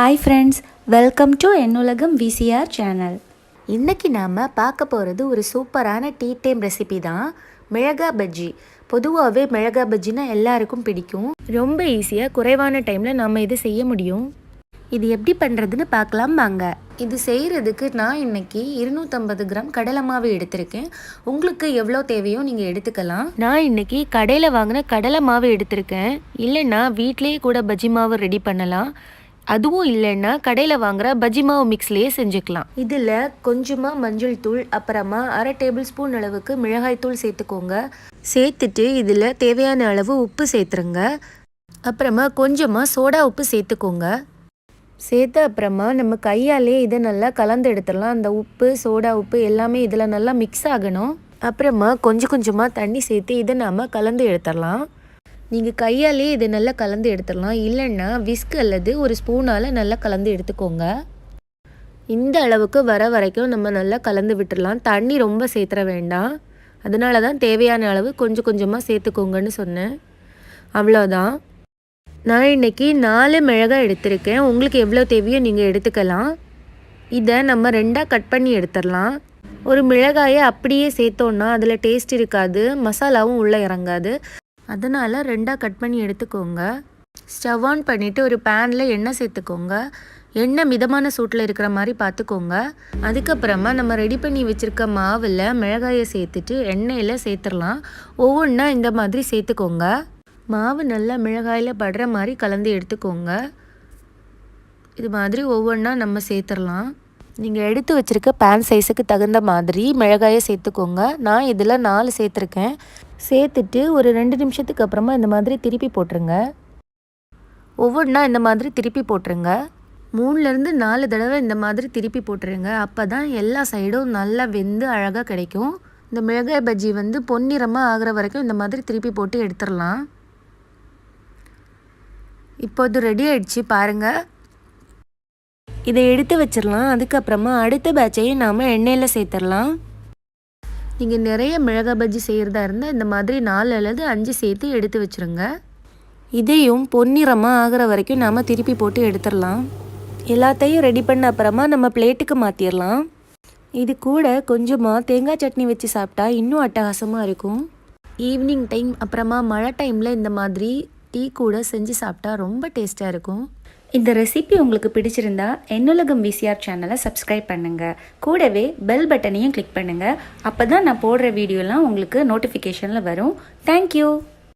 Hi friends welcome to என்னுலகம் VCR channel இன்னைக்கு நாம் பார்க்க போகிறது ஒரு சூப்பரான டீ டைம் ரெசிபி தான் மிளகா பஜ்ஜி. பொதுவாகவே மிளகா பஜ்ஜினா எல்லாருக்கும் பிடிக்கும். ரொம்ப ஈஸியாக குறைவான டைமில் நம்ம இது செய்ய முடியும். இது எப்படி பண்ணுறதுன்னு பார்க்கலாம் வாங்க. இது செய்கிறதுக்கு நான் இன்னைக்கு இருநூற்றம்பது கிராம் கடலை மாவு எடுத்திருக்கேன். உங்களுக்கு எவ்வளோ தேவையோ நீங்கள் எடுத்துக்கலாம். நான் இன்னைக்கு கடையில் வாங்கின கடலை மாவு எடுத்திருக்கேன். இல்லைன்னா வீட்டிலேயே கூட பஜ்ஜி மாவு ரெடி பண்ணலாம். அதுவும் இல்லைன்னா கடையில் வாங்குற பஜ்ஜி மாவு மிக்ஸ்லேயே செஞ்சுக்கலாம். இதில் கொஞ்சமாக மஞ்சள் தூள் அப்புறமா அரை டேபிள் ஸ்பூன் அளவுக்கு மிளகாய் தூள் சேர்த்துக்கோங்க. சேர்த்துட்டு இதில் தேவையான அளவு உப்பு சேர்த்துருங்க. அப்புறமா கொஞ்சமாக சோடா உப்பு சேர்த்துக்கோங்க. சேர்த்த அப்புறமா நம்ம கையாலே இதை நல்லா கலந்து எடுத்துடலாம். அந்த உப்பு சோடா உப்பு எல்லாமே இதில் நல்லா மிக்ஸ் ஆகணும். அப்புறமா கொஞ்சம் கொஞ்சமாக தண்ணி சேர்த்து இதை நாம் கலந்து எடுத்துடலாம். நீங்கள் கையாலே இதை நல்லா கலந்து எடுத்துடலாம். இல்லைன்னா விஸ்க் அல்லது ஒரு ஸ்பூனால் நல்லா கலந்து எடுத்துக்கோங்க. இந்த அளவுக்கு வர வரைக்கும் நம்ம நல்லா கலந்து விட்டுடலாம். தண்ணி ரொம்ப சேர்த்துற வேண்டாம். அதனால தான் தேவையான அளவு கொஞ்சம் கொஞ்சமாக சேர்த்துக்கோங்கன்னு சொன்னேன். அவ்வளோதான் நான் இன்னைக்கு நாலு மிளகாய் எடுத்திருக்கேன். உங்களுக்கு எவ்வளோ தேவையோ நீங்கள் எடுத்துக்கலாம். இதை நம்ம ரெண்டாக கட் பண்ணி எடுத்துடலாம். ஒரு மிளகாயை அப்படியே சேர்த்தோன்னா அதில் டேஸ்ட் இருக்காது. மசாலாவும் உள்ளே இறங்காது. அதனால் ரெண்டாக கட் பண்ணி எடுத்துக்கோங்க. ஸ்டவ் ஆன் பண்ணிவிட்டு ஒரு பேனில் எண்ணெய் சேர்த்துக்கோங்க. எண்ணெய் மிதமான சூட்டில் இருக்கிற மாதிரி பார்த்துக்கோங்க. அதுக்கப்புறமா நம்ம ரெடி பண்ணி வச்சுருக்க மாவில் மிளகாயை சேர்த்துட்டு எண்ணெயில் சேர்த்துடலாம். ஒவ்வொன்றா இந்த மாதிரி சேர்த்துக்கோங்க. மாவு நல்லா மிளகாயில் படுற மாதிரி கலந்து எடுத்துக்கோங்க. இது மாதிரி ஒவ்வொன்றா நம்ம சேர்த்துடலாம். நீங்கள் எடுத்து வச்சுருக்க பேன் சைஸுக்கு தகுந்த மாதிரி மிளகாயை சேர்த்துக்கோங்க. நான் இதில் நாலு சேர்த்துருக்கேன். சேர்த்துட்டு ஒரு ரெண்டு நிமிஷத்துக்கு அப்புறமா இந்த மாதிரி திருப்பி போட்டுருங்க. ஒவ்வொன்றா இந்த மாதிரி திருப்பி போட்டுருங்க. மூணுலேருந்து நாலு தடவை இந்த மாதிரி திருப்பி போட்டுருங்க. அப்போ தான் எல்லா சைடும் நல்லா வெந்து அழகாக கிடைக்கும். இந்த மிளகாய் பஜ்ஜி வந்து பொன்னிறமாக ஆகிற வரைக்கும் இந்த மாதிரி திருப்பி போட்டு எடுத்துடலாம். இப்போ இது ரெடி ஆயிடுச்சு பாருங்கள் இதை எடுத்து வச்சிடலாம். அதுக்கப்புறமா அடுத்த பேட்சையும் நாம் எண்ணெயில் சேர்த்துடலாம். நீங்கள் நிறைய மிளகாய் பஜ்ஜி செய்கிறதா இருந்தால் இந்த மாதிரி நாலு அல்லது அஞ்சு சேர்த்து எடுத்து வச்சுருங்க. இதையும் பொன்னிறமாக ஆகிற வரைக்கும் நாம் திருப்பி போட்டு எடுத்துடலாம். எல்லாத்தையும் ரெடி பண்ண அப்புறமா நம்ம பிளேட்டுக்கு மாற்றிடலாம் இது கூட கொஞ்சமாக தேங்காய் சட்னி வச்சு சாப்பிட்டா இன்னும் அட்டகாசமாக இருக்கும். ஈவினிங் டைம் அப்புறமா மழை டைமில் இந்த மாதிரி டீ கூட செஞ்சு சாப்பிட்டா ரொம்ப டேஸ்ட்டாக இருக்கும். இந்த ரெசிபி உங்களுக்கு பிடிச்சிருந்தா என்னுலகம் விசிஆர் சேனலை சப்ஸ்கிரைப் பண்ணுங்கள் கூடவே பெல் பட்டனையும் கிளிக் பண்ணுங்கள் அப்போ தான் நான் போடுற வீடியோலாம் உங்களுக்கு நோட்டிஃபிகேஷனில் வரும். தேங்க்யூ